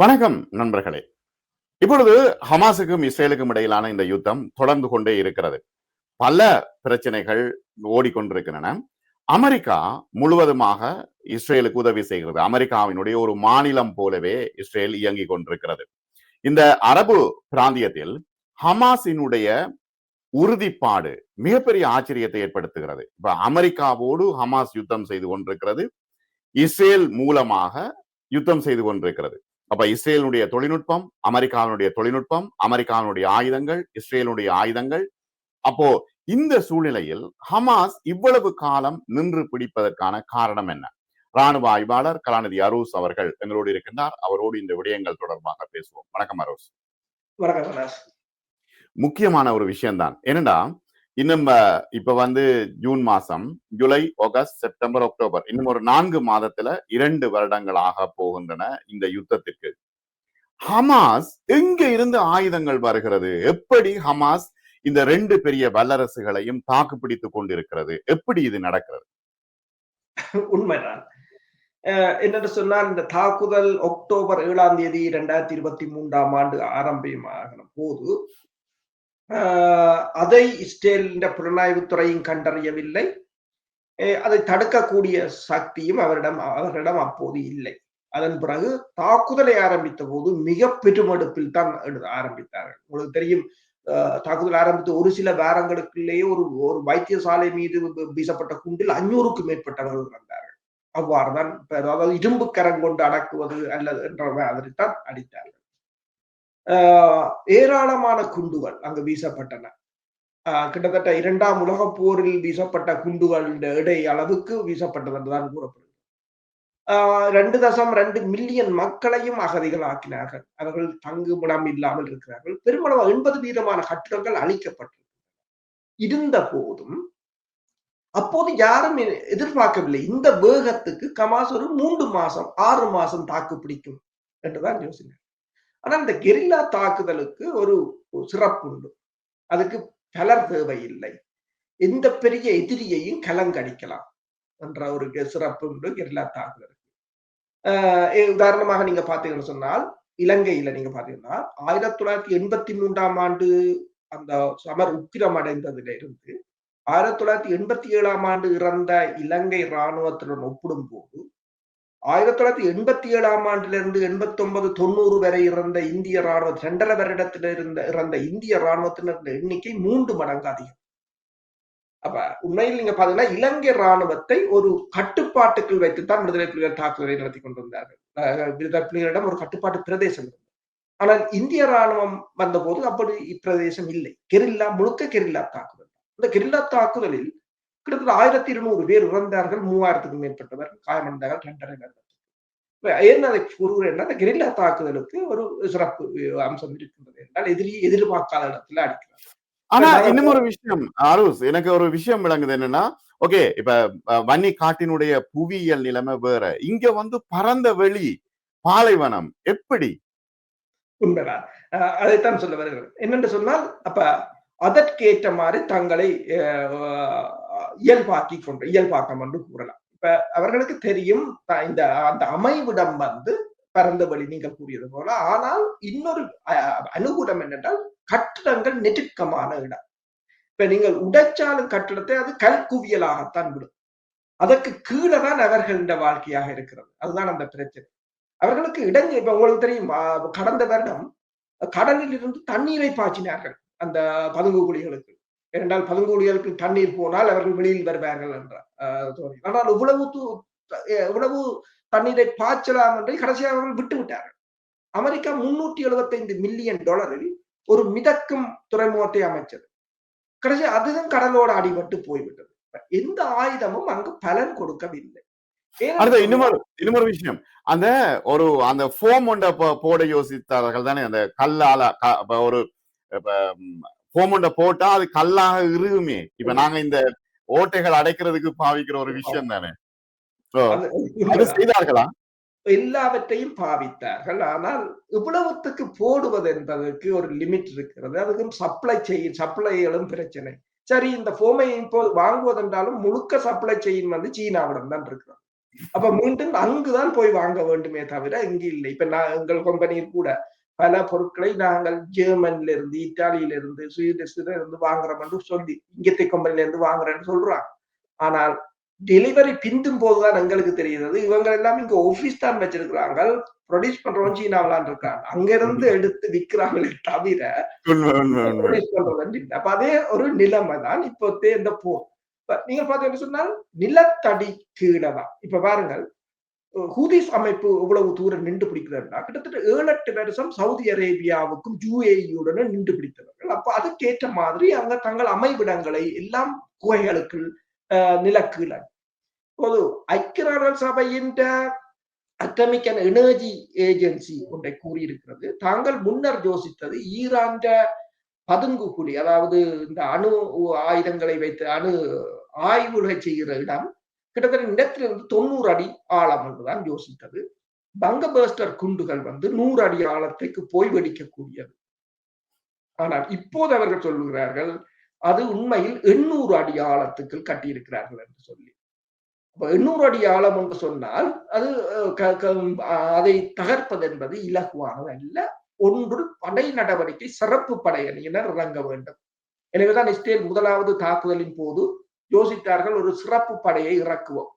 வணக்கம் நண்பர்களே. இப்பொழுது ஹமாஸுக்கும் இஸ்ரேலுக்கும் இடையிலான இந்த யுத்தம் தொடர்ந்து கொண்டே இருக்கிறது. பல பிரச்சனைகள் ஓடிக்கொண்டிருக்கின்றன. அமெரிக்கா முழுவதுமாக இஸ்ரேலுக்கு உதவி செய்கிறது. அமெரிக்காவினுடைய ஒரு மாநிலம் போலவே இஸ்ரேல் இயங்கிக் கொண்டிருக்கிறது. இந்த அரபு பிராந்தியத்தில் ஹமாஸினுடைய உறுதிப்பாடு மிகப்பெரிய ஆச்சரியத்தை ஏற்படுத்துகிறது. இப்ப அமெரிக்காவோடு ஹமாஸ் யுத்தம் செய்து கொண்டிருக்கிறது. இஸ்ரேல் மூலமாக யுத்தம் செய்து கொண்டிருக்கிறது. அப்ப இஸ்ரேலுடைய தொழில்நுட்பம் அமெரிக்காவினுடைய தொழில்நுட்பம் அமெரிக்காவினுடைய ஆயுதங்கள் இஸ்ரேலுடைய ஆயுதங்கள். அப்போ இந்த சூழ்நிலையில் ஹமாஸ் இவ்வளவு காலம் நின்று பிடிப்பதற்கான காரணம் என்ன? ராணுவ ஆய்வாளர் கலாநிதி அரூஸ் அவர்கள் எங்களோடு இருக்கின்றார். அவரோடு இந்த விடயங்கள் தொடர்பாக பேசுவோம். வணக்கம் அரூஸ். வணக்கம் முக்கியமான ஒரு விஷயம்தான். என்னடா இன்னும் இப்ப வந்து ஜூன் மாசம் ஜூலை ஆகஸ்ட் செப்டம்பர் அக்டோபர் இன்னும் ஒரு நான்கு மாதத்துல இரண்டு வருடங்களாக போகின்றன இந்த யுத்தத்திற்கு. ஹமாஸ் எங்க இருந்து ஆயுதங்கள் வருகிறது? எப்படி ஹமாஸ் இந்த ரெண்டு பெரிய வல்லரசுகளையும் தாக்கு பிடித்துக் கொண்டிருக்கிறது? எப்படி இது நடக்கிறது? உண்மைதான். என்னென்று சொன்னால் இந்த தாக்குதல் அக்டோபர் ஏழாம் தேதி இரண்டாயிரத்தி இருபத்தி மூன்றாம் ஆண்டு ஆரம்பமாகின போது அதை இஸ்ரேலின் புலனாய்வுத்துறையும் கண்டறியவில்லை. அதை தடுக்கக்கூடிய சக்தியும் அவரிடம் அவர்களிடம் அப்போது இல்லை. அதன் பிறகு தாக்குதலை ஆரம்பித்த போது மிக பெருமெடுப்பில் தான் ஆரம்பித்தார்கள். உங்களுக்கு தெரியும் தாக்குதல் ஆரம்பித்த ஒரு சில வாரங்களுக்குள்ளேயே ஒரு ஒரு வைத்தியசாலை மீது வீசப்பட்ட குண்டில் அஞ்சூறுக்கும் மேற்பட்டவர்கள் வந்தார்கள் அவ்வாறுதான் அதாவது இரும்பு கரம் கொண்டு அடக்குவது அல்லது என்ற மாதிரி தான் அடித்தார்கள். ஏராளமான குண்டுகள் அங்கு வீசப்பட்டன. கிட்டத்தட்ட இரண்டாம் உலக போரில் வீசப்பட்ட குண்டுகள் இடை அளவுக்கு வீசப்பட்டது என்றுதான் கூறப்படுகிறது. ரெண்டு தசம் ரெண்டு மில்லியன் மக்களையும் அகதிகள் ஆக்கினார்கள் அவர்கள் தங்குமிடம் இல்லாமல் இருக்கிறார்கள். பெருமளவு எண்பது வீதமான கட்டிடங்கள் அழிக்கப்பட்டிருக்கின்றன இருந்த போதும் அப்போது யாரும் எதிர்பார்க்கவில்லை. இந்த வேகத்துக்கு கமாஸ் ஒரு மூன்று மாசம் ஆறு மாசம் தாக்கு பிடிக்கும் என்றுதான் யோசினார் ஆனா இந்த கெரில்லா தாக்குதலுக்கு ஒரு சிறப்பு உண்டு. அதுக்கு பலர் தேவையில்லை. எந்த பெரிய எதிரியையும் கலங்கடிக்கலாம் என்ற ஒரு சிறப்பு உண்டு கெரில்லா தாக்குதலுக்கு. உதாரணமாக நீங்க பாத்தீங்கன்னு சொன்னால் இலங்கையில நீங்க பாத்தீங்கன்னா ஆயிரத்தி தொள்ளாயிரத்தி எண்பத்தி மூன்றாம் ஆண்டு அந்த சமர் உக்கிரம் அடைந்ததுல இருந்து ஆயிரத்தி தொள்ளாயிரத்தி எண்பத்தி ஏழாம் ஆண்டு இறந்த இலங்கை இராணுவத்துடன் ஒப்பிடும் போது ஆயிரத்தி தொள்ளாயிரத்தி எண்பத்தி ஏழாம் ஆண்டிலிருந்து எண்பத்தி ஒன்பது தொண்ணூறு வரை இருந்த இந்திய ராணுவ இரண்டரை வருடத்தில் இருந்த இறந்த இந்திய ராணுவத்தினர் எண்ணிக்கை மூன்று மடங்கு அதிகம். அப்ப உண்மையில் நீங்க பாத்தீங்கன்னா இலங்கை ராணுவத்தை ஒரு கட்டுப்பாட்டுக்குள் வைத்துத்தான் விடுதலை புலிகள் தாக்குதலை நடத்தி கொண்டிருந்தார்கள். விடுதலை புலிகளிடம் ஒரு கட்டுப்பாட்டு பிரதேசம் இருந்தது. ஆனால் இந்திய ராணுவம் வந்தபோது அப்படி இப்பிரதேசம் இல்லை. கெரில்லா முழுக்க கெரில்லா தாக்குதல். இந்த கெரில்லா தாக்குதலில் கிட்டத்தட்ட ஆயிரத்தி இருநூறு பேர் இறந்தார்கள் மூவாயிரத்துக்கும் மேற்பட்டவர் காயமடைந்தார்கள் ரெண்டரை அதை கூறுகிறேன் அந்த கெரில்லா தாக்குதலுக்கு ஒரு சிறப்பு அம்சம் இருக்கின்றது என்றால் எதிரி எதிர்பார்க்காத இடத்துல அடிக்கிறார் ஆனா இன்னும் ஒரு விஷயம் அருஸ் எனக்கு ஒரு விஷயம் விளங்குது என்னன்னா ஓகே இப்ப வன்னி காட்டினுடைய புவியியல் நிலைமை வேற. இங்க வந்து பரந்த வெளி பாலைவனம் எப்படி? உண்மைதான். அதைத்தான் சொல்ல வருகிறது என்னென்று சொன்னால் அப்ப அதற்கேற்ற மாதிரி தங்களை இயல்பாக்கி கொண்டு இயல்பாக்கம் என்று கூறலாம். இப்ப அவர்களுக்கு தெரியும் இந்த அந்த அமைவிடம் வந்து பரந்த வழி நீங்கள் கூறியது போல ஆனால் இன்னொரு அனுகூலம் என்னென்றால் கட்டிடங்கள் நெருக்கமான இடம். இப்ப நீங்கள் உடைச்சாலும் கட்டிடத்தை அது கல் குவியலாகத்தான் விடும். அதற்கு கீழே தான் அவர்களின் வாழ்க்கையாக இருக்கிறது. அதுதான் அந்த பிரச்சனை. அவர்களுக்கு இடங்கள் இப்ப உங்களுக்கு தெரியும் கடந்த வருடம் கடலில் இருந்து தண்ணீரை பாய்ச்சினார்கள் அந்த பதுங்கு குழிகளுக்கு. ஏனென்றால் பதுங்குழிகளுக்கு தண்ணீர் போனால் அவர்கள் வெளியில் வருவார்கள் என்றார். ஆனால் இவ்வளவு இவ்வளவு தண்ணீரை பாய்ச்சலாம் என்று கடைசியாக அவர்கள் விட்டு விட்டார்கள். அமெரிக்கா முன்னூற்றி எழுபத்தைந்து மில்லியன் டாலரில் ஒரு மிதக்கும் துறைமுகத்தை அமைச்சது கடைசி அதுதான் கடலோடு அடிபட்டு போய்விட்டது. எந்த ஆயுதமும் அங்கு பலன் கொடுக்கவில்லை. அடுத்த இன்னொரு இன்னொரு விஷயம். அந்த ஒரு அந்த ஃபோம் ஒன்றை போட யோசித்தார்கள் தானே. அந்த கல்லால ஒரு போமுண்ட போட்டா அது கல்லாக இறுகுமே. இப்ப நாங்க இந்த ஓட்டைகள் அடைக்கிறதுக்கு பாவிக்கிற ஒரு விஷயம் தானே. அது செய்தார்களா? எல்லாவற்றையும் பாவித்தார்கள். ஆனால் இவ்வளவுத்துக்கு போடுவது என்பதற்கு ஒரு லிமிட் இருக்கிறது. அதுக்கும் சப்ளை செய்யும் சப்ளைகளும் பிரச்சனை. சரி இந்த போமை இப்போ வாங்குவதென்றாலும் முழுக்க சப்ளை செய்யும் வந்து சீனாவிடம் தான் இருக்கிறது. அப்ப மீண்டும் அங்குதான் போய் வாங்க வேண்டுமே தவிர இங்கு இல்லை. இப்ப நான் எங்கள் கம்பெனியில் கூட பல பொருட்களை நாங்கள் ஜெர்மன்ல இருந்து இத்தாலியில இருந்து ஸ்வீடிஷ்ல இருந்து வாங்குறோம் என்று சொல்லி இங்கத்தை கம்பெனில இருந்து வாங்குறேன்னு சொல்றாங்க. ஆனால் டெலிவரி பிந்தும் போதுதான் எங்களுக்கு தெரியுது இவங்க எல்லாம் இங்க ஆபீஸ் தான் வச்சிருக்கிறாங்க. ப்ரொடியூஸ் பண்றவங்க சீனாவிலான் இருக்காங்க. அங்க இருந்து எடுத்து விற்கிறாங்களே தவிர ப்ரொடியூஸ் பண்றது அப்ப அதே ஒரு நிலைமை தான் இப்போ இந்த போர் நீங்க பாத்தீங்கன்னு சொன்னால் நிலத்தடி கீழே தான். இப்ப பாருங்கள் ஹூதிஸ் அமைப்பு இவ்வளவு தூரம் நின்று பிடிக்கிறதுனா கிட்டத்தட்ட ஏழு எட்டு வருஷம் சவுதி அரேபியாவுக்கும் யூஏஇயுடனும் நின்று பிடித்தவர்கள். அப்ப அதுக்கேற்ற மாதிரி அவங்க தங்கள் அமைவிடங்களை எல்லாம் குகைகளுக்கு நிலக்கீழ பொது ஐக்கிய நாடுகள் சபையின் அட்டமிக் அண்ட் எனர்ஜி ஏஜென்சி ஒன்றை கூறியிருக்கிறது. தாங்கள் முன்னர் யோசித்தது ஈரான் பதுங்குகுழி அதாவது இந்த அணு ஆயுதங்களை வைத்து அணு ஆய்வுகளை செய்கிற இடம். கிட்டத்தட்ட நிலத்திலிருந்து தொண்ணூறு அடி ஆழம் என்றுதான் யோசித்தது. பங்கபஸ்டர் குண்டுகள் வந்து நூறு அடி ஆழத்துக்கு போய் வெடிக்கக்கூடியது. ஆனால் இப்போது அவர்கள் சொல்லுகிறார்கள் அது உண்மையில் எண்ணூறு அடி ஆழத்துக்கு கட்டியிருக்கிறார்கள் என்று சொல்லி. அப்ப எண்ணூறு அடி ஆழம் என்று சொன்னால் அது க- க- அதை தகர்ப்பது என்பது இலகுவானது அல்ல. ஒன்று படை நடவடிக்கை சிறப்பு படையணியினர் இறங்க வேண்டும். எனவேதான் இஸ்ரேல் முதலாவது தாக்குதலின் போது யோசித்தார்கள் ஒரு சிறப்பு படையை இறக்குவோம்.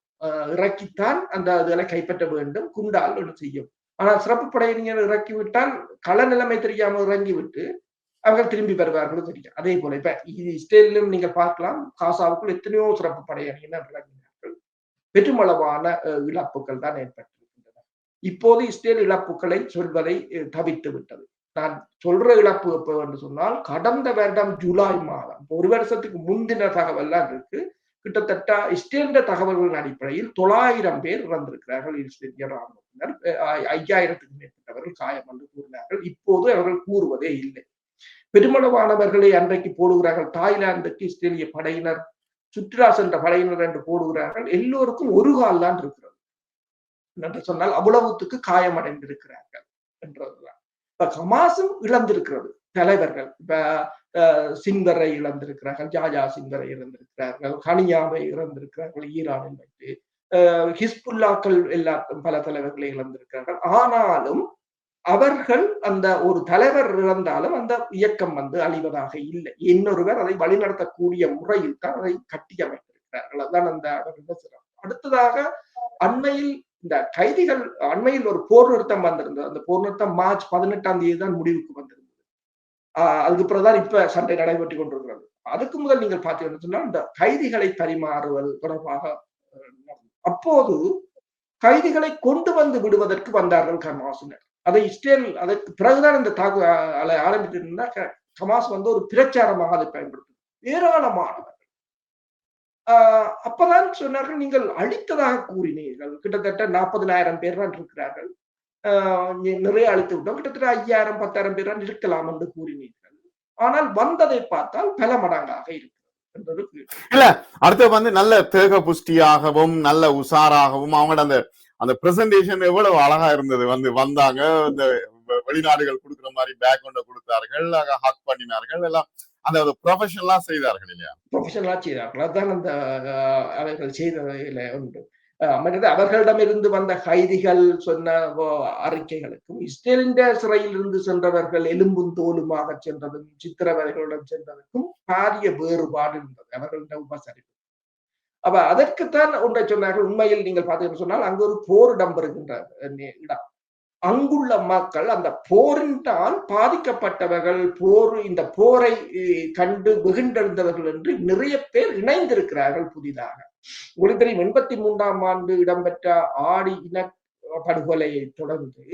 இறக்கித்தான் அந்த இதனை கைப்பற்ற வேண்டும். குண்டால் ஒன்று செய்யும். ஆனால் சிறப்பு படையினர் இறக்கிவிட்டால் கள நிலைமை தெரியாமல் இறங்கிவிட்டு அவர்கள் திரும்பி பெறுவார்களும் தெரியும் அதே போல இப்ப இது இஸ்ரேலிலும் நீங்கள் பார்க்கலாம் காசாவுக்குள் எத்தனையோ சிறப்பு படையணியினர் இறங்கினார்கள். பெருமளவான இழப்புகள் தான் ஏற்பட்டிருக்கின்றன. இப்போது இஸ்ரேல் இழப்புகளை சொல்வதை தவித்து தவிர்த்து விட்டது. நான் சொல்ற இழப்பு எப்ப என்று சொன்னால் கடந்த வருடம் ஜூலை மாதம். ஒரு வருஷத்துக்கு முந்தின தகவல்லாம் இருக்கு. கிட்டத்தட்ட இஸ்ரேலிய தகவல்களின் அடிப்படையில் தொள்ளாயிரம் பேர் இறந்திருக்கிறார்கள். இஸ்ரேலிய ராணுவத்தினர். ஐயாயிரத்துக்கு மேற்பட்டவர்கள் காயம் என்று கூறினார்கள். இப்போது அவர்கள் கூறுவதே இல்லை. பெருமளவானவர்களை அன்றைக்கு போடுகிறார்கள். தாய்லாந்துக்கு இஸ்ரேலிய படையினர் சுற்றுலா சென்ற படையினர் என்று போடுகிறார்கள். எல்லோருக்கும் ஒரு கால் தான் இருக்கிறது. என்று சொன்னால் அவ்வளவுத்துக்கு காயமடைந்திருக்கிறார்கள் என்றதுதான். இப்ப ஹமாஸும் இழந்திருக்கிறது. தலைவர்கள் இப்ப அஹ், சின்வரை இழந்திருக்கிறார்கள் ஜாஜா சின்வரை இழந்திருக்கிறார்கள் ஹனியாவை இழந்திருக்கிறார்கள் ஈரானில் வைத்து ஹிஸ்புல்லாக்கள் எல்லா பல தலைவர்களை இழந்திருக்கிறார்கள். ஆனாலும் அவர்கள் அந்த ஒரு தலைவர் இழந்தாலும் அந்த இயக்கம் வந்து அழிவதாக இல்லை. இன்னொருவர் அதை வழிநடத்தக்கூடிய முறையில் தான் அதை கட்டியமைத்திருக்கிறார்கள். அதான் அந்த அவர்களோட சிறப்பு. அடுத்ததாக அண்மையில் இந்த கைதிகள் அண்மையில் ஒரு போர் நிறுத்தம் வந்திருந்தது அந்த போர் நிறுத்தம் மார்ச் பதினெட்டாம் தேதி தான் முடிவுக்கு வந்திருந்தது. ஆஹ் அதுக்கு பிறகுதான் இப்ப சண்டை நடைபெற்றுக் கொண்டிருக்கிறது. அதுக்கு முதல் நீங்கள் பார்த்தீங்கன்னு சொன்னால் இந்த கைதிகளை பரிமாறுவது தொடர்பாக அப்போது கைதிகளை கொண்டு வந்து விடுவதற்கு வந்தார்கள் ஹமாஸினர் அதை இஸ்ரேல் அதற்கு பிறகுதான் இந்த தாக்கு அலை ஆரம்பித்திருந்தா கமாஸ் வந்து ஒரு பிரச்சாரமாக அதை பயன்படுத்தும் ஏராளமானவர். ஆஹ் அப்பதான் சொன்னார்கள் நீங்கள் அழித்ததாக கூறினீர்கள். கிட்டத்தட்ட நாற்பதினாயிரம் பேர் தான் இருக்கிறார்கள். ஆஹ் நிறைய அழித்து விட்டோம். கிட்டத்தட்ட ஐயாயிரம் பத்தாயிரம் பேர் தான் இருக்கலாம் என்று கூறினீர்கள். ஆனால் வந்ததை பார்த்தால் பல மடங்காக இருக்கிறது இல்ல அடுத்து வந்து நல்ல தேக புஷ்டியாகவும் நல்ல உஷாராகவும் அவங்களோட அந்த அந்த பிரசன்டேஷன் எவ்வளவு அழகா இருந்தது. வந்து வந்தாங்க இந்த வெளிநாடுகள் கொடுக்குற மாதிரி பேக் கொண்டு கொடுத்தார்கள் ஹக் பண்ணினார்கள் எல்லாம் அந்த ப்ரொஃபஷனலா செய்தார்கள் இல்லையா? ப்ரொஃபஷனலா செய்தார்கள். அதுதான் அந்த அவர்கள் செய்தவையில உண்டு. மற்றது அவர்களிடமிருந்து வந்த கைதிகள் சொன்ன அறிக்கைகளுக்கும் இஸ்ரேலின் சிறையில் இருந்து சென்றவர்கள் எலும்பும் தோலுமாக சென்றதும் சித்திரவதைகளுடன் சென்றதற்கும் பாரிய வேறுபாடு இருந்தது. அவர்களிட உபசரிப்பு. அப்ப அதற்குத்தான் ஒன்றை சொன்னார்கள். உண்மையில் நீங்கள் பார்த்தீங்கன்னு சொன்னால் அங்கு ஒரு போர் இடம்பெறுகின்ற நே- இடம். அங்குள்ள மக்கள் அந்த போரின்றால் பாதிக்கப்பட்டவர்கள் போர் இந்த போரை கண்டு மிகுண்டிருந்தவர்கள் என்று நிறைய பேர் இணைந்திருக்கிறார்கள் புதிதாக. உங்களுக்கு தெரியும் எண்பத்தி மூன்றாம் ஆண்டு இடம்பெற்ற ஆடி இன படுகொலையை தொடர்ந்து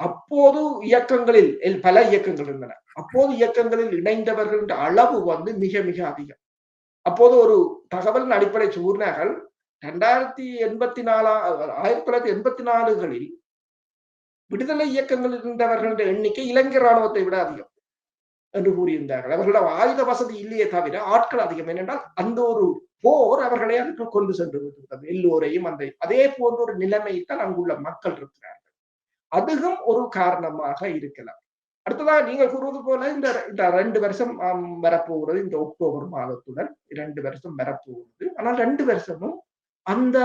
அப்போது இயக்கங்களில் பல இயக்கங்கள் இருந்தன. அப்போது இயக்கங்களில் இணைந்தவர்கள் அளவு வந்து மிக மிக அதிகம். அப்போது ஒரு தகவலின் அடிப்படை கூறினார்கள் ரெண்டாயிரத்தி எண்பத்தி நாலாம் ஆயிரத்தி தொள்ளாயிரத்தி எண்பத்தி நாலுகளில் விடுதலை இயக்கங்கள் இருந்தவர்களுடைய எண்ணிக்கை இலங்கை ராணுவத்தை விட அதிகம் என்று கூறியிருந்தார்கள். அவர்களிடம் ஆயுத வசதி இல்லையே தவிர ஆட்கள் அதிகம். ஏனென்றால் அந்த ஒரு போர் அவர்களை அதுக்கு கொண்டு சென்று விட்டது. எல்லோரையும் அந்த அதே போன்ற ஒரு நிலைமைத்தான் அங்குள்ள மக்கள் இருக்கிறார்கள். அதுவும் ஒரு காரணமாக இருக்கலாம். அடுத்ததாக நீங்கள் கூறுவது போல இந்த இந்த ரெண்டு வருஷம் வரப்போகிறது இந்த அக்டோபர் மாதத்துடன் இரண்டு வருஷம் வரப்போகிறது. ஆனால் ரெண்டு வருஷமும் அந்த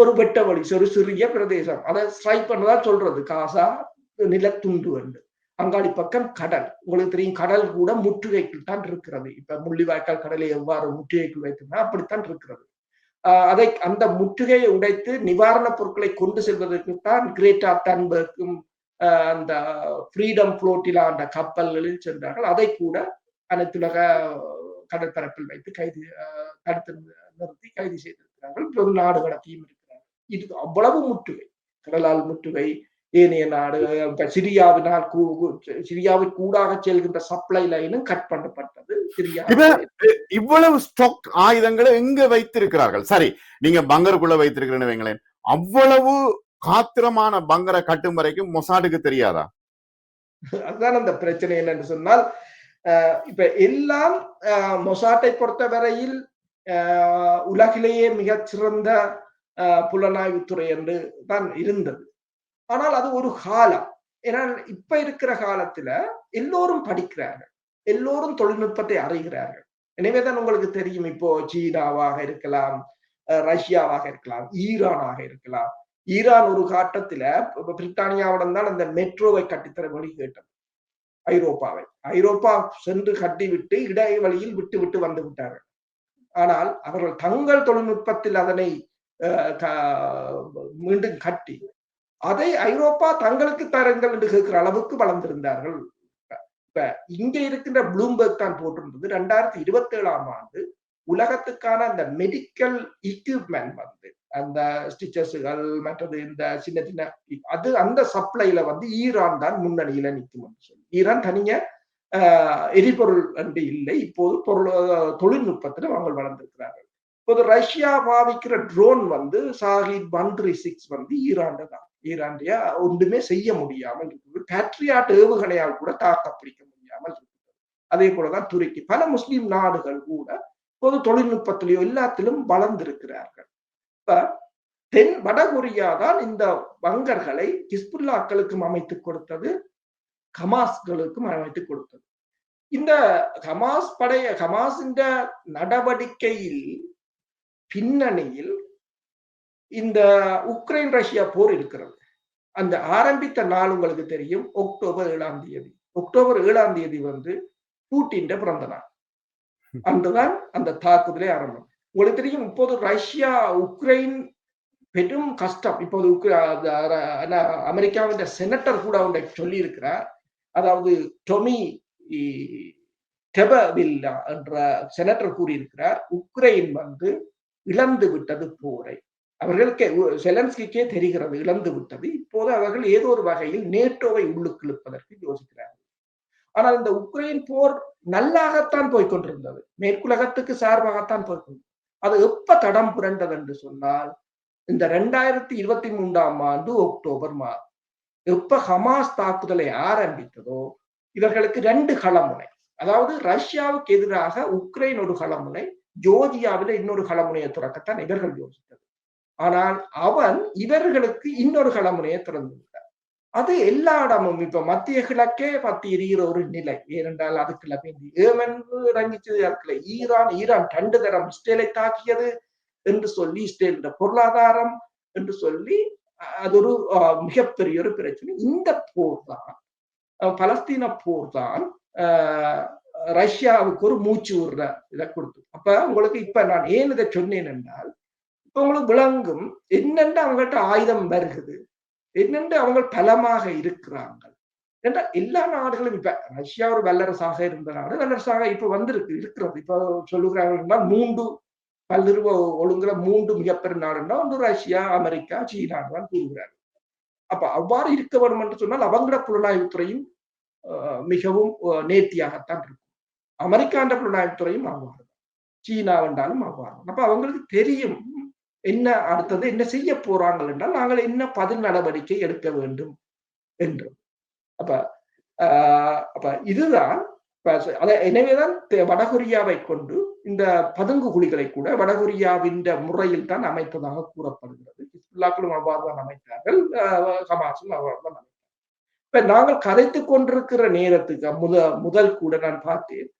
ஒரு வெட்ட வழி ஒரு சிறிய பிரதேசம். அதை ஸ்ட்ரைக் பண்ணதா சொல்றது. காசா நிலத்துண்டு என்று. அங்காடி பக்கம் கடல். உங்களுக்கு தெரியும் கடல் கூட முற்றுகைக்குள் தான் இருக்கிறது. இப்ப முள்ளிவாய்க்கால் கடலை எவ்வாறு முற்றுகைக்குள் வைத்திருந்தா அப்படித்தான் இருக்கிறது. அதை அந்த முற்றுகையை உடைத்து நிவாரணப் பொருட்களை கொண்டு செல்வதற்கு தான் கிரேட்டா தன்பர்க்கும் அந்த ஃப்ரீடம் புளோட்டிலா அந்த கப்பல்களில் சென்றார்கள். அதை கூட அனைத்துலக கடற்பரப்பில் வைத்து கைது தடுத்து நிறுத்தி கைது செய்திருக்கிறார்கள். நாடு கடத்தியும் இது அவ்வளவு முற்றுகை. கடலால் முற்றுகை ஏனைய நாடு சிரியாவினால் சிரியாவிற்கு கூடாக செல்கின்ற சப்ளை லைனும் கட் பண்ணப்பட்டது. சிரியா இவ்வளவு ஸ்டாக் ஆயுதங்களை எங்க வைத்திருக்கிறார்கள்? சரி நீங்க பங்கருக்குள்ள வைத்திருக்கிறேன்னு வைங்களேன். அவ்வளவு காத்திரமான பங்கரை கட்டும் வரைக்கும் மொசாடுக்கு தெரியாதா? அதுதான் அந்த பிரச்சனை என்னன்னு சொன்னால் இப்ப எல்லாம் மொசாட்டை பொறுத்த வரையில் உலகிலேயே மிகச் சிறந்த புலனாய்வுத்துறை என்று தான் இருந்தது. ஆனால் அது ஒரு காலம். ஏன்னா இப்ப இருக்கிற காலத்துல எல்லோரும் படிக்கிறார்கள். எல்லோரும் தொழில்நுட்பத்தை அறிகிறார்கள். எனவேதான் உங்களுக்கு தெரியும் இப்போ சீனாவாக இருக்கலாம் ரஷ்யாவாக இருக்கலாம் ஈரானாக இருக்கலாம். ஈரான் ஒரு காட்டத்துல பிரிட்டானியாவுடன் தான் அந்த மெட்ரோவை கட்டித்தர வழி கேட்டது. ஐரோப்பாவை. ஐரோப்பா சென்று கட்டிவிட்டு இடைவெளியில் விட்டு விட்டு வந்து விட்டார்கள். ஆனால் அவர்கள் தங்கள் தொழில்நுட்பத்தில் அதனை மீண்டும் கட்டி. அதை ஐரோப்பா தங்களுக்கு தருங்கள் என்று கேட்கிற அளவுக்கு வளர்ந்திருந்தார்கள். இப்ப இங்க இருக்கின்ற ப்ளூம்பர்க் தான் போட்டிருந்தது. ரெண்டாயிரத்தி இருபத்தி ஏழாம் ஆண்டு உலகத்துக்கான அந்த மெடிக்கல் எக்யூப்மெண்ட் வந்து அந்த ஸ்டிச்சஸ்கள் மற்றது இந்த சின்ன சின்ன அது அந்த சப்ளைல வந்து ஈரான் தான் முன்னணியில நிற்கும் சொல்லி. ஈரான் தனிய எரிபொருள் என்று இல்லை. இப்போது பொருள் தொழில்நுட்பத்தில் அவங்க வளர்ந்திருக்கிறார்கள். இப்போது ரஷ்யா பாவிக்கிற ட்ரோன் வந்து சாஹித் ஒன் த்ரீ சிக்ஸ் வந்து ஈராண்டு தான் ஈராண்டியா ஒன்றுமே செய்ய முடியாமல் இருக்குது. பேட்ரியாட் ஏவுகணையால் கூட தாக்க பிடிக்க முடியாமல் இருக்குது. அதே போலதான் துருக்கி. பல முஸ்லிம் நாடுகள் கூட பொது தொழில்நுட்பத்திலேயோ எல்லாத்திலும் வளர்ந்திருக்கிறார்கள். இப்ப தென் வடகொரியா தான் இந்த வங்கர்களை கிஸ்புல்லாக்களுக்கும் அமைத்து கொடுத்தது ஹமாஸ்களுக்கும் அமைத்து கொடுத்தது. இந்த ஹமாஸ் படைய ஹமாஸ் இந்த நடவடிக்கையில் பின்னணியில் இந்த உக்ரைன் ரஷ்யா போர் இருக்கிறது. அந்த ஆரம்பித்த நாள் உங்களுக்கு தெரியும் அக்டோபர் ஏழாம் தேதி. அக்டோபர் ஏழாம் தேதி வந்து பூட்டின் பிறந்த நாள். அன்றுதான் அந்த தாக்குதலே ஆரம்பம். உங்களுக்கு தெரியும் இப்போது ரஷ்யா உக்ரைன் பெரும் கஷ்டம். இப்போது அமெரிக்காவின் செனட்டர் கூட அவங்க சொல்லி இருக்கிறார் அதாவது டொமி டெபவில்லா என்ற செனட்டர் கூறியிருக்கிறார் உக்ரைன் வந்து இழந்து விட்டது போரை. அவர்களுக்கு செலன்ஸ்கிக்கே தெரிகிறது இழந்து விட்டது. இப்போது அவர்கள் ஏதோ ஒரு வகையில் நேட்டோவை உள்ளுக்கு இழுப்பதற்கு யோசிக்கிறார்கள். ஆனால் இந்த உக்ரைன் போர் நல்லாகத்தான் போய்கொண்டிருந்தது மேற்குலகத்துக்கு சார்பாகத்தான் போய்கொண்டது அது எப்ப தடம் புரண்டது என்று சொன்னால் இந்த ரெண்டாயிரத்தி இருபத்தி மூன்றாம் ஆண்டு அக்டோபர் மாதம். எப்ப ஹமாஸ் தாக்குதலை ஆரம்பித்ததோ இவர்களுக்கு ரெண்டு களமுனை. அதாவது ரஷ்யாவுக்கு எதிராக உக்ரைன் ஒரு களமுனை ஜோர்ஜியாவில இன்னொரு களமுனையை துறக்கத்தான் இவர்கள் யோசித்தது. ஆனால் அவன் இவர்களுக்கு இன்னொரு களமுனையை திறந்து விட்டார் அது எல்லா இடமும் இப்ப மத்திய கிழக்கே பத்தி எரிகிற ஒரு நிலை. ஏனென்றால் அதுக்குள்ள பேந்தி ஏமன் இறங்கிச்சது அதுக்குள்ள ஈரான். ஈரான் ரெண்டு தரம் இஸ்ரேலை தாக்கியது என்று சொல்லி இஸ்ரேலோட பொருளாதாரம் என்று சொல்லி அது ஒரு மிகப்பெரிய ஒரு பிரச்சனை. இந்த போர் தான் பலஸ்தீன போர் தான் ரஷ்யாவுக்கு ஒரு மூச்சு விடுற இதை கொடுத்து. அப்ப உங்களுக்கு இப்ப நான் ஏன் இதை சொன்னேன் என்றால் இப்ப உங்களுக்கு விளங்கும் என்னென்று அவங்கள்ட்ட ஆயுதம் வருகுது என்னென்று அவங்க பலமாக இருக்கிறாங்க என்றால் எல்லா நாடுகளும் இப்ப ரஷ்யா ஒரு வல்லரசாக இருந்த நாடு வல்லரசாக இப்ப வந்திருக்கு இருக்கிறது. இப்ப சொல்லுகிறார்கள் மூன்று பல்லிருவ ஒழுங்குல மூன்று மிகப்பெரிய நாடுன்னா ஒன்று ரஷ்யா அமெரிக்கா சீனா தான் கூறுகிறார்கள். அப்ப அவ்வாறு இருக்க வேண்டும் என்று சொன்னால் அவங்களோட புலனாய்வுத்துறையும் மிகவும் நேர்த்தியாகத்தான் இருக்கும். அமெரிக்காண்ட புலனாய்வுத்துறையும் அவ்வாறு சீனா என்றாலும் அவ்வாறு அப்ப அவங்களுக்கு தெரியும் என்ன அடுத்தது என்ன செய்ய போறாங்கள் என்றால் நாங்கள் என்ன பதில் நடவடிக்கை எடுக்க வேண்டும் என்று. அப்ப அப்ப இதுதான் எனவேதான் வடகொரியாவை கொண்டு இந்த பதுங்கு குழிகளை கூட வடகொரியாவின் முறையில் தான் அமைத்ததாக கூறப்படுகிறது. ஹிஸ்புல்லாக்களும் அவ்வாறு தான் அமைத்தார்கள். ஹமாஸும் அவ்வாறு தான் அமைத்தார்கள். இப்ப நாங்கள் கதைத்து கொண்டிருக்கிற நேரத்துக்கு முத முதல் கூட நான் பார்த்தேன்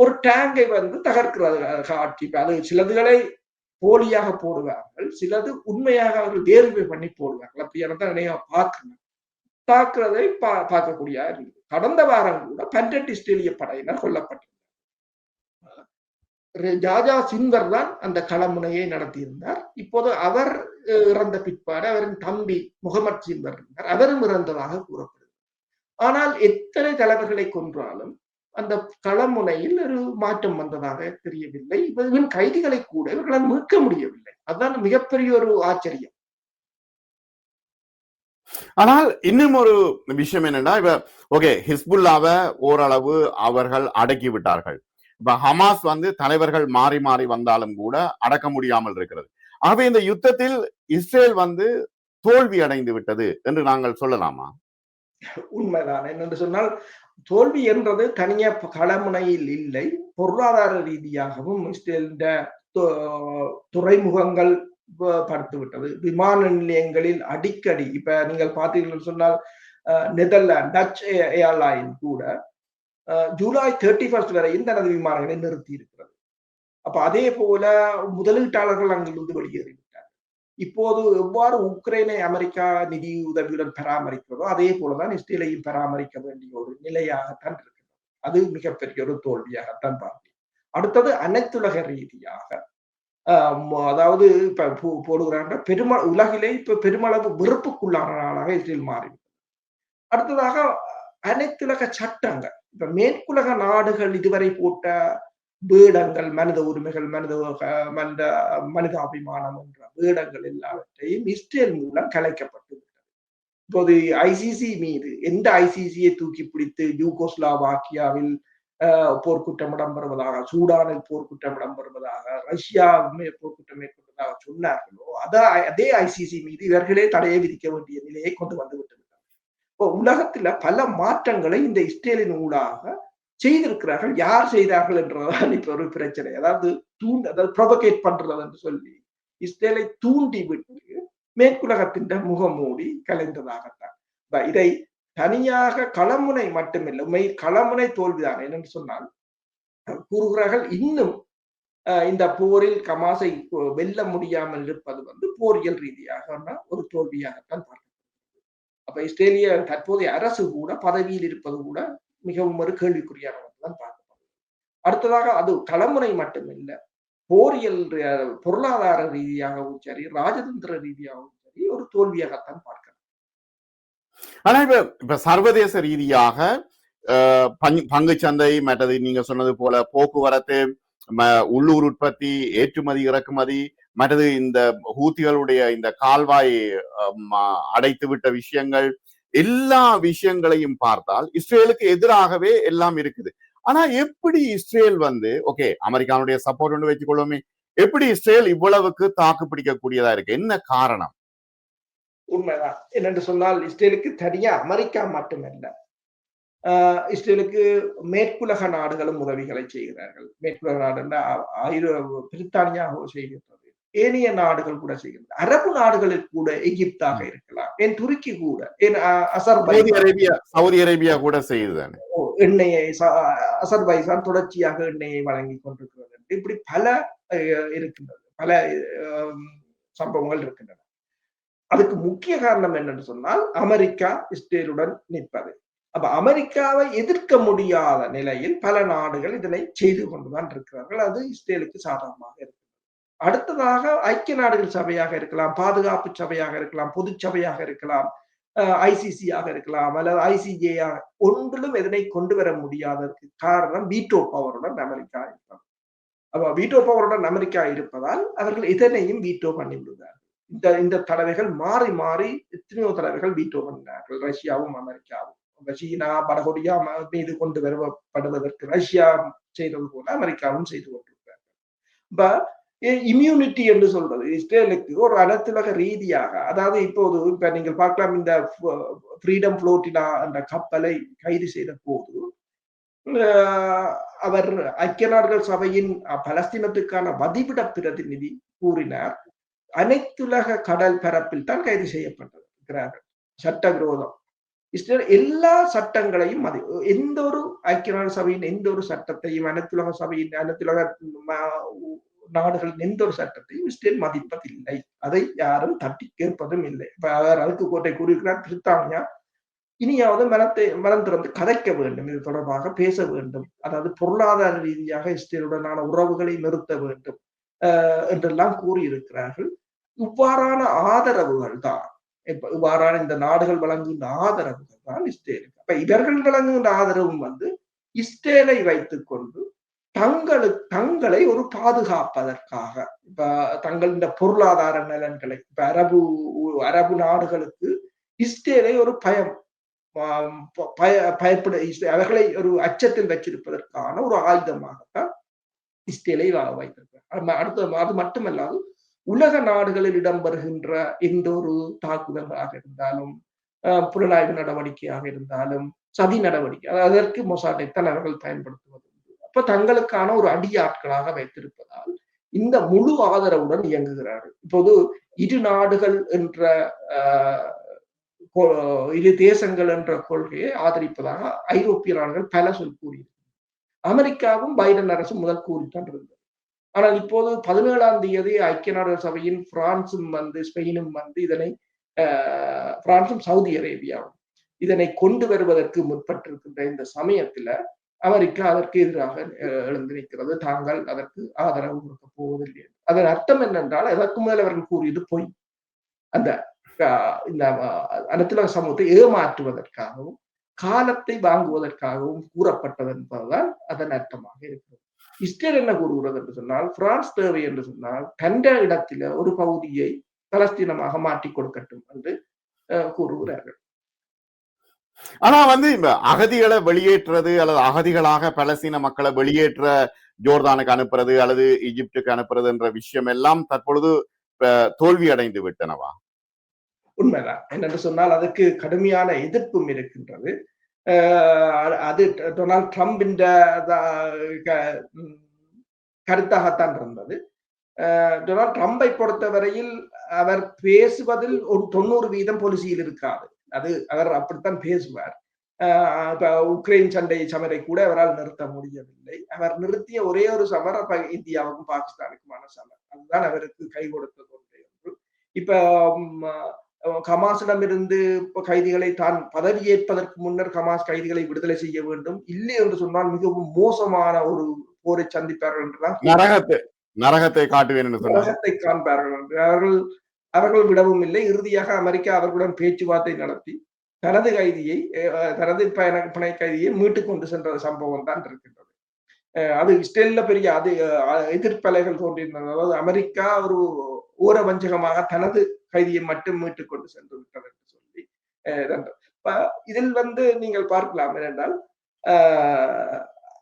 ஒரு டேங்கை வந்து தகர்க்கிறது காட்சி அது சிலதுகளை போலியாக போடுவார்கள் சிலது உண்மையாக அவர்கள் தேர்வு பண்ணி போடுவார்கள். அப்படியான தான் நிறைய பார்க்கணும். தாக்குறதை பா பார்க்கக்கூடிய இருக்குது கடந்த வாரம் கூட பன்னெண்டு இஸ்ரேலிய படையினர் கொல்லப்பட்டிருந்தார். ஜாஜா சின்வர் தான் அந்த களமுனையை நடத்தியிருந்தார். இப்போது அவர் இறந்த பிற்பாடு அவரின் தம்பி முகமது சின்வர் இருந்தார். அவரும் இறந்ததாக கூறப்படுகிறது. ஆனால் எத்தனை தலைவர்களை கொன்றாலும் அந்த களமுனையில் ஒரு மாற்றம் வந்ததாக தெரியவில்லை. இவன் கைதிகளை கூட இவர்களால் மீட்க முடியவில்லை. அதுதான் மிகப்பெரிய ஒரு ஆச்சரியம். ஆனால் இன்னும் ஒரு விஷயம் என்னன்னா இப்ப ஓகே ஹிஸ்புல்லாவ ஓரளவு அவர்கள் அடக்கி விட்டார்கள். இப்ப ஹமாஸ் வந்து தலைவர்கள் மாறி மாறி வந்தாலும் கூட அடக்க முடியாமல் இருக்கிறது. ஆகவே இந்த யுத்தத்தில் இஸ்ரேல் வந்து தோல்வி அடைந்து விட்டது என்று நாங்கள் சொல்லலாமா? உண்மைதான். என்னென்று சொன்னால் தோல்வி என்றது தனிய களமுனையில் இல்லை. பொருளாதார ரீதியாகவும் இஸ்ரேலின் துறைமுகங்கள் படுத்து விட்டது விமான நிலையங்களில் அடிக்கடி இப்ப நீங்கள் பார்த்தீர்கள் சொன்னால் நெதர்லாந்து டச் ஏர்லைன் கூட ஜூலை தேர்ட்டி ஃபர்ஸ்ட் வரையும் தனது விமானங்களை நிறுத்தி இருக்கிறது அப்ப அதே போல முதலீட்டாளர்கள் அங்கிருந்து வெளியேறி இப்போது எவ்வாறு உக்ரைனை அமெரிக்கா நிதி உதவியுடன் பராமரிக்கிறதோ அதே போலதான் இஸ்ரேலையும் பராமரிக்க வேண்டிய ஒரு நிலையாகத்தான் இருக்கிறது அது மிகப்பெரிய ஒரு தோல்வியாகத்தான் பார்க்கிறேன் அடுத்தது அனைத்துலக ரீதியாக அதாவது இப்ப போடுகிறாங்க பெரும உலகிலே இப்ப பெருமளவு வெறுப்புக்குள்ளான நாளாக இஸ்ரேல் மாறிவிட்டது. அடுத்ததாக அனைத்துலக சட்டங்கள் இப்ப மேற்குலக நாடுகள் இதுவரை போட்ட வேடங்கள் மனித உரிமைகள் மனித மனித மனிதாபிமானம் என்ற வேடங்கள் எல்லாவற்றையும் இஸ்ரேல் மூலம் கலைக்கப்பட்டு விட்டது. இப்போது ஐசிசி மீது எந்த ஐசிசியை தூக்கி பிடித்து யூகோஸ்லாவாக்கியாவில் போர்க்குற்றம் இடம்பெறுவதாக சூடானில் போர்க்குற்றம் இடம்பெறுவதாக ரஷ்யா போர்க்குற்றம் மேற்கொண்டதாக சொன்னார்களோ அத அதே ஐசிசி மீது இவர்களே தடையை விதிக்க வேண்டிய நிலையை கொண்டு வந்து விட்டிருக்கிறார் இப்போ உலகத்துல பல மாற்றங்களை இந்த இஸ்ரேலின் ஊடாக செய்திருக்கிறார்கள். யார் செய்தார்கள் என்றதான் இப்ப ஒரு பிரச்சனை. அதாவது தூண்டு அதாவது ப்ரொவகேட் பண்றது என்று சொல்லி இஸ்ரேலை தூண்டி விட்டு மேற்குலகத்தின் முகமூடி கலைந்ததாகத்தான். இதை தனியாக களமுனை மட்டுமில்லை உண்மை களமுனை தோல்விதான். என்னென்று சொன்னால் கூறுகிறார்கள் இன்னும் இந்த போரில் கமாசை வெல்ல முடியாமல் இருப்பது வந்து போரியல் ரீதியாக ஒரு தோல்வியாகத்தான் பார்க்கப்படுகிறது. அப்ப இஸ்ரேலிய தற்போதைய அரசு கூட பதவியில் இருப்பது கூட மிகவும் ஒரு கேள்விக்குறியானதான் பார்க்கப்படுகிறது. அடுத்ததாக அது தலைமுறை மட்டுமில்லை போரியல் பொருளாதார ரீதியாகவும் சரி ராஜதந்திர ரீதியாகவும் சரி ஒரு தோல்வியாகத்தான் பார்க்கணும் ஆனா இப்ப இப்ப சர்வதேச ரீதியாக பங்கு சந்தை மற்றது நீங்க சொன்னது போல போக்குவரத்து உள்ளூர் உற்பத்தி ஏற்றுமதி இறக்குமதி மற்றது இந்த ஹூத்திகளுடைய இந்த கால்வாய் அடைத்து விட்ட விஷயங்கள் எல்லா விஷயங்களையும் பார்த்தால் இஸ்ரேலுக்கு எதிராகவே எல்லாம் இருக்குது. ஆனா எப்படி இஸ்ரேல் வந்து ஓகே அமெரிக்கானுடைய சப்போர்ட் ஒன்று வச்சுக்கொள்ளுமே எப்படி இஸ்ரேல் இவ்வளவுக்கு தாக்கு பிடிக்கக்கூடியதா இருக்கு? என்ன காரணம்? உண்மைதான். என்னென்று சொன்னால் இஸ்ரேலுக்கு தனியா அமெரிக்கா மட்டுமல்ல இஸ்ரேலுக்கு மேற்குலக நாடுகளும் உதவிகளை செய்கிறார்கள். மேற்குலக நாடுன்னா ஆயிர பிரித்தானியா செய்கிறது ஏனைய நாடுகள் கூட செய்கின்றது அரபு நாடுகளில் கூட எகிப்தாக இருக்கலாம். என் துருக்கி கூட சவுதி அரேபியா சவுதி அரேபியா கூட செய்யுதுதானே எண்ணெயை அசர்பைசான் தொடர்ச்சியாக எண்ணெயை வழங்கி கொண்டிருக்கிறது. இப்படி பல இருக்கின்றது. பல சம்பவங்கள் இருக்கின்றன. அதுக்கு முக்கிய காரணம் என்னன்னு சொன்னால் அமெரிக்கா இஸ்ரேலுடன் நிற்பது. அப்ப அமெரிக்காவை எதிர்க்க முடியாத நிலையில் பல நாடுகள் இதனை செய்து கொண்டுதான் இருக்கிறார்கள். அது இஸ்ரேலுக்கு சாதகமாக இருக்கிறது அடுத்ததாக ஐக்கிய நாடுகள் சபையாக இருக்கலாம் பாதுகாப்பு சபையாக இருக்கலாம் பொது சபையாக இருக்கலாம் ஐசிசியாக இருக்கலாம் அல்லது ஐசிஜேயாக ஒன்றிலும் எதனை கொண்டு வர முடியாததற்கு காரணம் வீட்டோ பவருடன் அமெரிக்கா இருப்பது. அப்போ வீட்டோ பவருடன் அமெரிக்கா இருப்பதால் அவர்கள் எதனையும் வீட்டோ பண்ணி விடுவார்கள் இந்த இந்த தடவைகள் மாறி மாறி எத்தனையோ தடவைகள் வீட்டோ பண்ணினார்கள். ரஷ்யாவும் அமெரிக்காவும். சீனா வடகொரியா மீது கொண்டு வரப்படுவதற்கு ரஷ்யா செய்தது போல அமெரிக்காவும் செய்து கொண்டிருக்கிறார்கள். இப்ப இம்யூனிட்டி என்று சொல்றது. இஸ்ரேலுக்கு ஒரு அனைத்துலக ரீதியாக அதாவது இப்போது இப்ப நீங்கள் பார்க்கலாம் இந்த ஃப்ரீடம் புளோட்டினா என்ற கப்பலை கைது செய்த போது அவர் ஐக்கிய நாடுகள் சபையின் பலஸ்தீனத்துக்கான வதிவிட பிரதிநிதி கூறினார். அனைத்துலக கடல் பரப்பில் தான் கைது செய்யப்பட்டிருக்கிறார்கள். சட்டவிரோதம். இஸ்ரேல் எல்லா சட்டங்களையும் மதி எந்த ஒரு ஐக்கிய நாடு சபையின் எந்த ஒரு சட்டத்தையும் அனைத்துலக சபையின் அனைத்துலக நாடுகள் எந்த ஒரு சட்டத்தையும் இஸ்ரேல் மதிப்பதில்லை. அதை யாரும் தட்டி கேட்பதும் இல்லை. இப்ப அவர் அதுக்கு கோட்டை கூறியிருக்கிறார் பிரித்தானியா இனியாவது மனத்தை மனம் திறந்து கதைக்க வேண்டும். இது தொடர்பாக பேச வேண்டும். அதாவது பொருளாதார ரீதியாக இஸ்ரேலுடனான உறவுகளை நிறுத்த வேண்டும் என்றெல்லாம் கூறியிருக்கிறார்கள். இவ்வாறான ஆதரவுகள் தான். இப்ப இவ்வாறான இந்த நாடுகள் வழங்குகின்ற ஆதரவுகள் தான் இஸ்ரேலுக்கு. அப்ப இவர்கள் வழங்குகின்ற ஆதரவும் வந்து இஸ்ரேலை வைத்துக் கொண்டு தங்களுக்கு தங்களை ஒரு பாதுகாப்பதற்காக. இப்ப தங்கள் இந்த பொருளாதார நலன்களை இப்ப அரபு அரபு நாடுகளுக்கு இஸ்ரேலை ஒரு பயம் பய பயப்பட அவர்களை ஒரு அச்சத்தில் வச்சிருப்பதற்கான ஒரு ஆயுதமாகத்தான் இஸ்ரேலை வைத்திருக்கிறார். அடுத்த அது மட்டுமல்லாது உலக நாடுகளில் இடம்பெறுகின்ற எந்த ஒரு தாக்குதலாக இருந்தாலும் புலனாய்வு நடவடிக்கையாக இருந்தாலும் சதி நடவடிக்கை அதாவது அதற்கு மொசாட்டைத்தான் அவர்கள் பயன்படுத்துவது அப்ப தங்களுக்கான ஒரு அடியாட்களாக வைத்திருப்பதால் இந்த முழு ஆதரவுடன் இயங்குகிறார்கள். இப்போது இரு நாடுகள் என்ற இரு தேசங்கள் என்ற கொள்கையை ஆதரிப்பதாக ஐரோப்பிய நாடுகள் பல சொல் கூறியிருக்கிறது அமெரிக்காவும் பைடன் அரசு முதல் கூறித்தான் இருந்தது. ஆனால் இப்போது பதினேழாம் தேதி ஐக்கிய நாடுகள் சபையின் பிரான்சும் வந்து ஸ்பெயினும் வந்து இதனை பிரான்சும் சவுதி அரேபியாவும் இதனை கொண்டு வருவதற்கு முற்பட்டிருக்கின்ற இந்த சமயத்துல அமெரிக்கா அதற்கு எதிராக எழுந்து நிற்கிறது. தாங்கள் அதற்கு ஆதரவு கொடுக்க போவதில்லை. அதன் அர்த்தம் என்னென்றால் அதற்கு முதல் அவர்கள் கூறியது பொய். அந்த இந்த அனைத்துலக சமூகத்தை ஏமாற்றுவதற்காகவும் காலத்தை வாங்குவதற்காகவும் கூறப்பட்டது என்பதுதான் அதன் அர்த்தமாக இருக்கிறது. இஸ்ரேல் என்ன கூறுகிறது என்று சொன்னால் பிரான்ஸ் தேவை என்று சொன்னால் கண்ட இடத்தில ஒரு பகுதியை பலஸ்தீனமாக மாற்றி கொடுக்கட்டும் என்று கூறுகிறார்கள். ஆனா வந்து இந்த அகதிகளை வெளியேற்றுறது அல்லது அகதிகளாக பலஸ்தீன மக்களை வெளியேற்ற ஜோர்தானுக்கு அனுப்புறது அல்லது ஈஜிப்டுக்கு அனுப்புறது என்ற விஷயம் எல்லாம் தற்பொழுது தோல்வி அடைந்து விட்டனவா? உண்மைதான். என்னென்று சொன்னால் அதுக்கு கடுமையான எதிர்ப்பும் இருக்கின்றது. அது டொனால்ட் ட்ரம்பின் கருத்தாகத்தான் இருந்தது. டொனால்ட் ட்ரம்பை பொறுத்தவரையில் அவர் பேசுவதில் ஒரு தொண்ணூறு வீதம் பொலிசியில் இருக்காது. அது அவர் அப்படித்தான் பேசுவார். உக்ரைன் சண்டை சமரை கூட அவரால் நிறுத்த முடியவில்லை. அவர் நிறுத்திய ஒரே ஒரு சமர் இந்தியாவுக்கும் பாகிஸ்தானுக்குமான சமர். அதுதான் அவருக்கு கை கொடுத்தது ஒன்றே ஒன்று. இப்ப இருந்து கைதிகளை தான் பதவியேற்பதற்கு முன்னர் ஹமாஸ் கைதிகளை விடுதலை செய்ய வேண்டும். இல்லை என்று சொன்னால் மிகவும் மோசமான ஒரு போரை சந்திப்பார்கள் என்றுதான் நரகத்தை நரகத்தை காட்டுவேன் என்று உலகத்தை காண்பார்கள் என்று. அவர்கள் அவர்கள் விடவும் இல்லை. இறுதியாக அமெரிக்கா அவர்களுடன் பேச்சுவார்த்தை நடத்தி தனது கைதியை தனது பயண பிணை கைதியை மீட்டு கொண்டு சென்ற சம்பவம் தான் இருக்கின்றது. அது இஸ்ரேல்ல பெரிய அது எதிர்ப்பலைகள் தோன்றியிருந்தது அதாவது அமெரிக்கா ஒரு ஊர வஞ்சகமாக தனது கைதியை மட்டும் மீட்டு கொண்டு சென்று விட்டது என்று சொல்லி இதில் வந்து நீங்கள் பார்க்கலாம் என்னென்றால்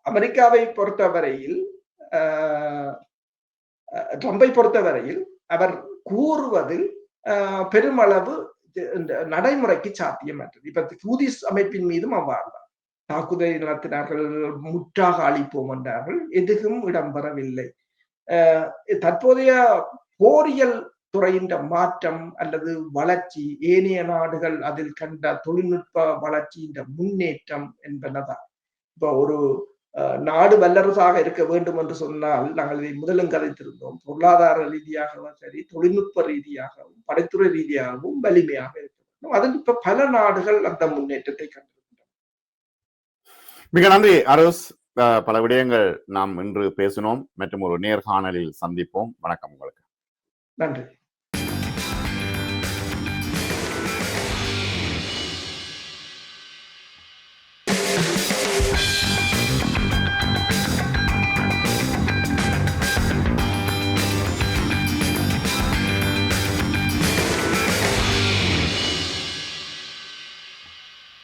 அமெரிக்காவை பொறுத்தவரையில் ட்ரம்பை பொறுத்தவரையில் அவர் கூறுவதில் பெருமளவு இந்த நடைமுறைக்கு சாத்தியமற்றது இப்ப ஹூதிஸ் அமைப்பின் மீதும் அவ்வாறுதான். தாக்குதலை நடத்தினார்கள் முற்றாக அழிப்போம் என்றார்கள் எதுவும் இடம்பெறவில்லை. தற்போதைய போரியல் துறையின் மாற்றம் அல்லது வளர்ச்சி ஏனைய நாடுகள் அதில் கண்ட தொழில்நுட்ப வளர்ச்சியின் முன்னேற்றம் என்பனதான். இப்ப ஒரு நாடு வல்லரசாக இருக்க வேண்டும் என்று சொன்னால் நாங்கள் இதை முதலும் கதைத்திருந்தோம். பொருளாதார ரீதியாகவும் சரி தொழில்நுட்ப ரீதியாகவும் படைத்துறை ரீதியாகவும் வலிமையாக இருக்க வேண்டும். அதில் இப்ப பல நாடுகள் அந்த முன்னேற்றத்தை கண்டிருக்கின்றன. மிக நன்றி அரோஸ். பல விடயங்கள் நாம் இன்று பேசினோம். மற்றும் ஒரு நேர்காணலில் சந்திப்போம். வணக்கம் உங்களுக்கு. நன்றி.